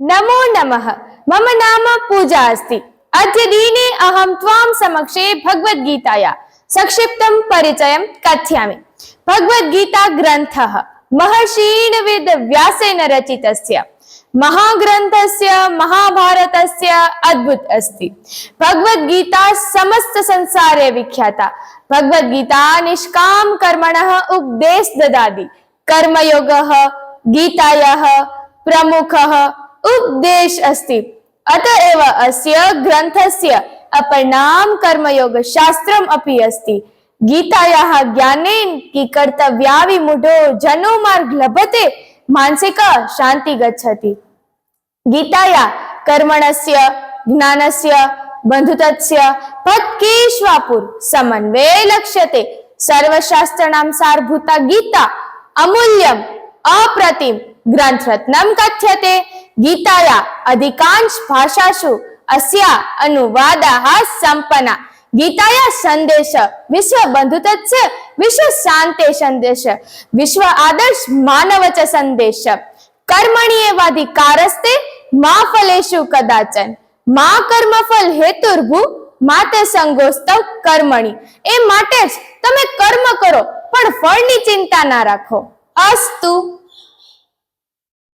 नमो नमः मम नाम पूजा अस्ति अद्य दिने अहं त्वां समक्षे भगवद्गीताया संक्षिप्तं परिचयं कथयामि भगवद्गीता ग्रन्थः महर्षीण वेदव्यासेन रचितस्य महाग्रन्थस्य महाभारतस्य अद्भुत अस्ति भगवद्गीता समस्त संसारे विख्याता भगवद्गीता निष्काम कर्मणः उपदेश ददाति कर्मयोगः गीतायाः प्रमुखः ઉપદેશ અસ્તિ અત એવ અસ્ય ગ્રંથસ્ય અપરનામ કર્મયોગ શાસ્ત્રમ અપી અસ્તિ ગીતાયાહ જ્ઞાનેન કી કર્તવ્યા વિમૂઢો જનો માર્ગ લભતે માનસિક શાંતિ ગચ્છતિ ગીતાયા કર્મણસ્ય જ્ઞાનસ્ય બંધુતસ્ય ભટકેશ્વાપુર સમન્વય લક્ષ્યતે સર્વશાસ્ત્રણામ સારભૂતા ગીતા અમૂલ્યમ અપ્રતિમ ગ્રંથરત્નમ કથ્યતે ગીતાયા અધિકાંશ ભાષાસુ અસ્યા અનુવાદાહ સંપના ગીતાયા સંદેશ વિશ્વ બંધુતત્સ વિશ્વ શાંતે સંદેશ વિશ્વ આદર્શ માનવચ સંદેશ. કર્મણી કારસ્તે મા ફલેશુ કદાચન. મા કર્મફલ હેતુર્ભુ માતે સંગોસ્તવ કર્મણી. એ માટે જ તમે કર્મ કરો, પણ ફળની ચિંતા ના રાખો. અસ્તુ